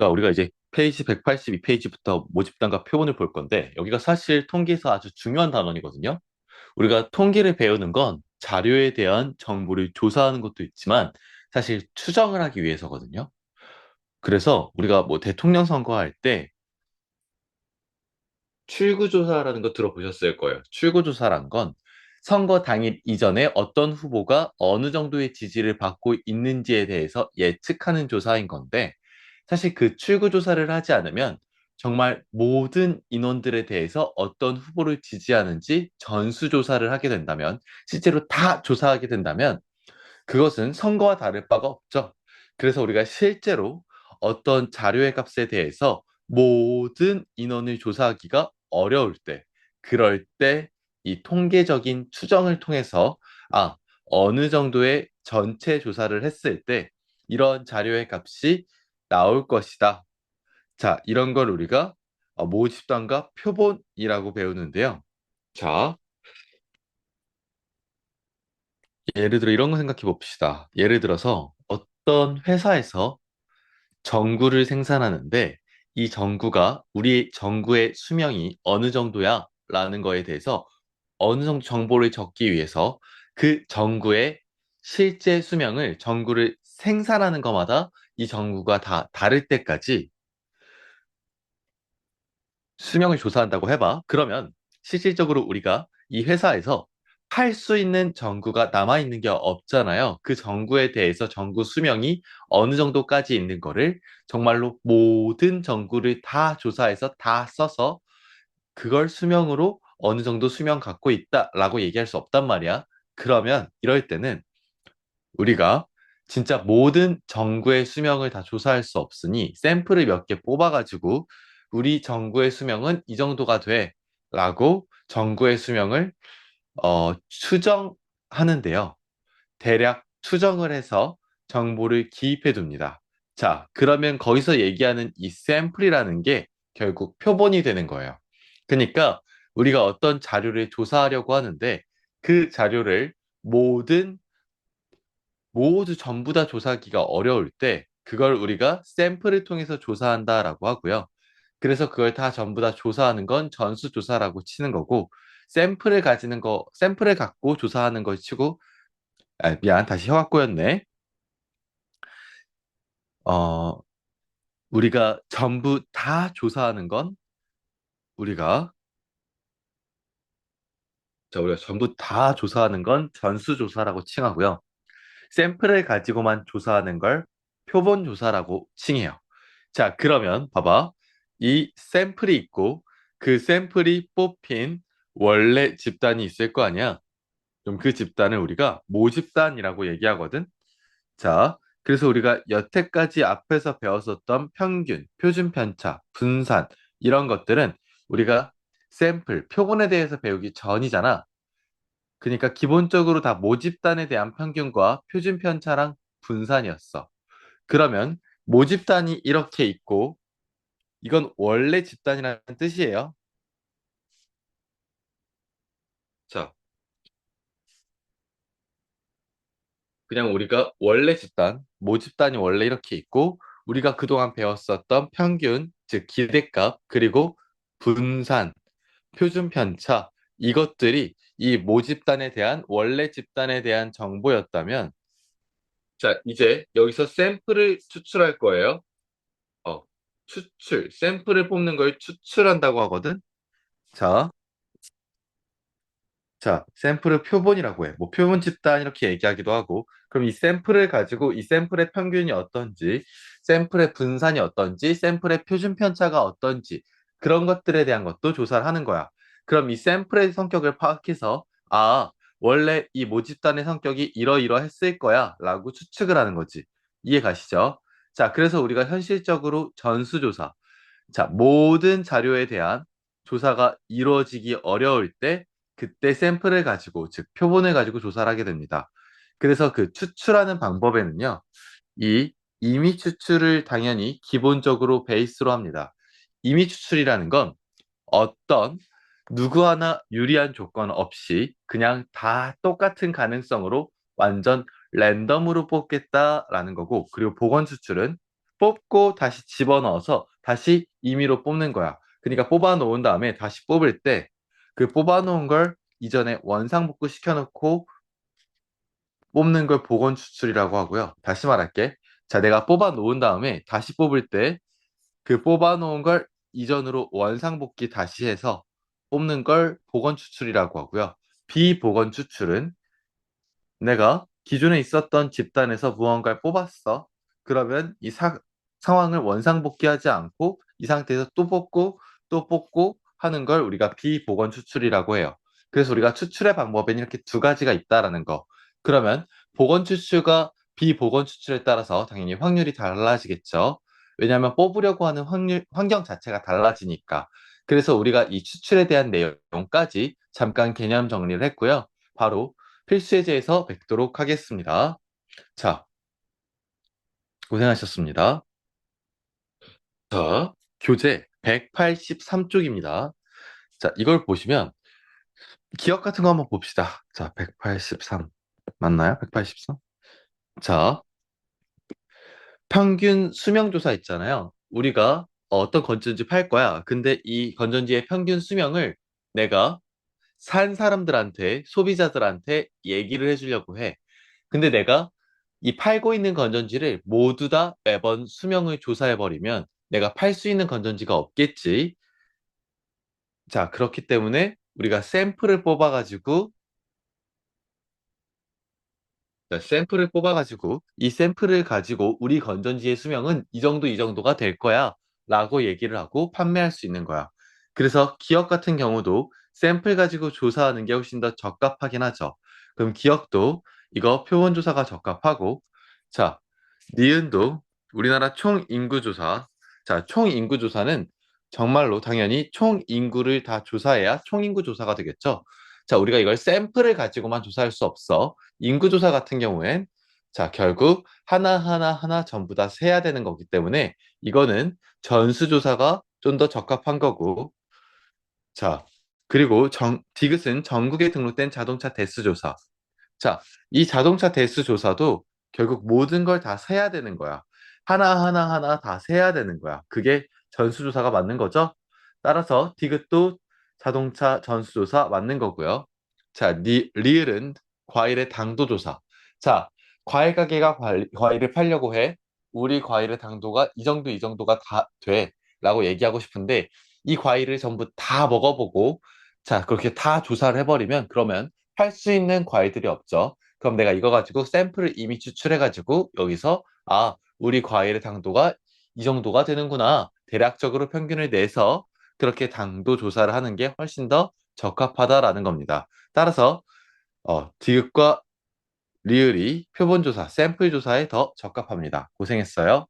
자, 우리가 이제 페이지 182페이지부터 모집단과 표본을 볼 건데, 여기가 사실 통계에서 아주 중요한 단원이거든요. 우리가 통계를 배우는 건 자료에 대한 정보를 조사하는 것도 있지만, 사실 추정을 하기 위해서거든요. 그래서 우리가 뭐 대통령 선거할 때 출구조사라는 거 들어보셨을 거예요. 출구조사란 건 선거 당일 이전에 어떤 후보가 어느 정도의 지지를 받고 있는지에 대해서 예측하는 조사인 건데, 사실 그 출구 조사를 하지 않으면 정말 모든 인원들에 대해서 어떤 후보를 지지하는지 전수조사를 하게 된다면, 실제로 다 조사하게 된다면, 그것은 선거와 다를 바가 없죠. 그래서 우리가 실제로 어떤 자료의 값에 대해서 모든 인원을 조사하기가 어려울 때, 그럴 때 이 통계적인 추정을 통해서 아, 어느 정도의 전체 조사를 했을 때 이런 자료의 값이 나올 것이다. 자, 이런 걸 우리가 어, 모집단과 표본이라고 배우는데요. 자, 예를 들어 이런 거 생각해 봅시다. 예를 들어서 어떤 회사에서 전구를 생산하는데 이 전구가 우리 전구의 수명이 어느 정도야? 라는 거에 대해서 어느 정도 정보를 적기 위해서 그 전구의 실제 수명을 전구를 생산하는 것마다 이 전구가 다 다를 때까지 수명을 조사한다고 해봐. 그러면 실질적으로 우리가 이 회사에서 팔 수 있는 전구가 남아있는 게 없잖아요. 그 전구에 대해서 전구 수명이 어느 정도까지 있는 거를 정말로 모든 전구를 다 조사해서 다 써서 그걸 수명으로 어느 정도 수명 갖고 있다라고 얘기할 수 없단 말이야. 그러면 이럴 때는 우리가 진짜 모든 전구의 수명을 다 조사할 수 없으니 샘플을 몇 개 뽑아가지고 우리 전구의 수명은 이 정도가 돼 라고 전구의 수명을 어, 추정하는데요. 대략 추정을 해서 정보를 기입해 둡니다. 자, 그러면 거기서 얘기하는 이 샘플이라는 게 결국 표본이 되는 거예요. 그러니까 우리가 어떤 자료를 조사하려고 하는데 그 자료를 모든 모두 전부 다 조사하기가 어려울 때 그걸 우리가 샘플을 통해서 조사한다라고 하고요. 그래서 그걸 다 전부 다 조사하는 건 전수 조사라고 치는 거고 샘플을 가지는 거, 샘플을 갖고 조사하는 걸 치고 아, 미안, 다시 꼬였네. 어, 우리가 전부 다 조사하는 건 우리가 자, 우리가 전부 다 조사하는 건 전수 조사라고 칭하고요. 샘플을 가지고만 조사하는 걸 표본 조사라고 칭해요. 자, 그러면 봐봐. 이 샘플이 있고 그 샘플이 뽑힌 원래 집단이 있을 거 아니야? 그럼 그 집단을 우리가 모집단이라고 얘기하거든. 자, 그래서 우리가 여태까지 앞에서 배웠었던 평균, 표준 편차, 분산 이런 것들은 우리가 샘플, 표본에 대해서 배우기 전이잖아. 그러니까 기본적으로 다 모집단에 대한 평균과 표준 편차랑 분산이었어. 그러면 모집단이 이렇게 있고 이건 원래 집단이라는 뜻이에요. 자, 그냥 우리가 원래 집단, 모집단이 원래 이렇게 있고 우리가 그동안 배웠었던 평균, 즉 기대값, 그리고 분산, 표준 편차 이것들이 이 모집단에 대한 원래 집단에 대한 정보였다면 자, 이제 여기서 샘플을 추출할 거예요. 어, 추출, 샘플을 뽑는 걸 추출한다고 하거든. 자, 자, 샘플을 표본이라고 해. 뭐 표본 집단 이렇게 얘기하기도 하고. 그럼 이 샘플을 가지고 이 샘플의 평균이 어떤지, 샘플의 분산이 어떤지, 샘플의 표준 편차가 어떤지 그런 것들에 대한 것도 조사를 하는 거야. 그럼 이 샘플의 성격을 파악해서 아, 원래 이 모집단의 성격이 이러이러했을 거야 라고 추측을 하는 거지. 이해 가시죠? 자, 그래서 우리가 현실적으로 전수조사, 자, 모든 자료에 대한 조사가 이루어지기 어려울 때 그때 샘플을 가지고, 즉 표본을 가지고 조사를 하게 됩니다. 그래서 그 추출하는 방법에는요, 이 임의 추출을 당연히 기본적으로 베이스로 합니다. 임의 추출이라는 건 어떤 누구 하나 유리한 조건 없이 그냥 다 똑같은 가능성으로 완전 랜덤으로 뽑겠다라는 거고, 그리고 보건 추출은 뽑고 다시 집어넣어서 다시 임의로 뽑는 거야. 그러니까 뽑아 놓은 다음에 다시 뽑을 때 그 뽑아 놓은 걸 이전에 원상복구 시켜놓고 뽑는 걸 복원 추출이라고 하고요. 다시 말할게. 자, 내가 뽑아 놓은 다음에 다시 뽑을 때 그 뽑아 놓은 걸 이전으로 원상복귀 다시 해서 뽑는 걸 복원 추출이라고 하고요. 비복원 추출은 내가 기존에 있었던 집단에서 무언가를 뽑았어. 그러면 이 사, 상황을 원상복귀하지 않고 이 상태에서 또 뽑고 또 뽑고 하는 걸 우리가 비복원 추출이라고 해요. 그래서 우리가 추출의 방법에는 이렇게 두 가지가 있다라는 거. 그러면 복원 추출과 비복원 추출에 따라서 당연히 확률이 달라지겠죠. 왜냐하면 뽑으려고 하는 확률, 환경 자체가 달라지니까. 그래서 우리가 이 추출에 대한 내용까지 잠깐 개념 정리를 했고요. 바로 필수예제에서 뵙도록 하겠습니다. 자, 고생하셨습니다. 자, 교재 183쪽입니다. 자, 이걸 보시면 기억 같은 거 한번 봅시다. 자, 183 맞나요? 183? 자, 평균 수명조사 있잖아요. 우리가 어떤 건전지 팔 거야. 근데 이 건전지의 평균 수명을 내가 산 사람들한테, 소비자들한테 얘기를 해주려고 해. 근데 내가 이 팔고 있는 건전지를 모두 다 매번 수명을 조사해버리면 내가 팔 수 있는 건전지가 없겠지. 자, 그렇기 때문에 우리가 샘플을 뽑아가지고 자, 샘플을 뽑아가지고 이 샘플을 가지고 우리 건전지의 수명은 이 정도 이 정도가 될 거야 라고 얘기를 하고 판매할 수 있는 거야. 그래서 기업 같은 경우도 샘플 가지고 조사하는 게 훨씬 더 적합하긴 하죠. 그럼 기업도 이거 표본 조사가 적합하고 자, 니은도 우리나라 총 인구 조사 자, 총 인구 조사는 정말로 당연히 총 인구를 다 조사해야 총 인구 조사가 되겠죠. 자, 우리가 이걸 샘플을 가지고만 조사할 수 없어. 인구 조사 같은 경우엔 자, 결국 하나하나 하나 전부 다 세야 되는 거기 때문에 이거는 전수조사가 좀 더 적합한 거고 자, 그리고 정, 디귿은 전국에 등록된 자동차 대수 조사. 자, 이 자동차 대수 조사도 결국 모든 걸 다 세야 되는 거야. 하나하나 하나 다 세야 되는 거야. 그게 전수조사가 맞는 거죠? 따라서 디귿도 자동차 전수조사 맞는 거고요. 자, 리, 리을은 과일의 당도 조사. 자, 과일 가게가 과일, 과일을 팔려고 해. 우리 과일의 당도가 이 정도 이 정도가 다 돼. 라고 얘기하고 싶은데 이 과일을 전부 다 먹어보고 자, 그렇게 다 조사를 해버리면 그러면 팔 수 있는 과일들이 없죠. 그럼 내가 이거 가지고 샘플을 이미 추출해가지고 여기서 아, 우리 과일의 당도가 이 정도가 되는구나. 대략적으로 평균을 내서 그렇게 당도 조사를 하는 게 훨씬 더 적합하다라는 겁니다. 따라서 어, 디귿과 리을이 표본 조사, 샘플 조사에 더 적합합니다. 고생했어요.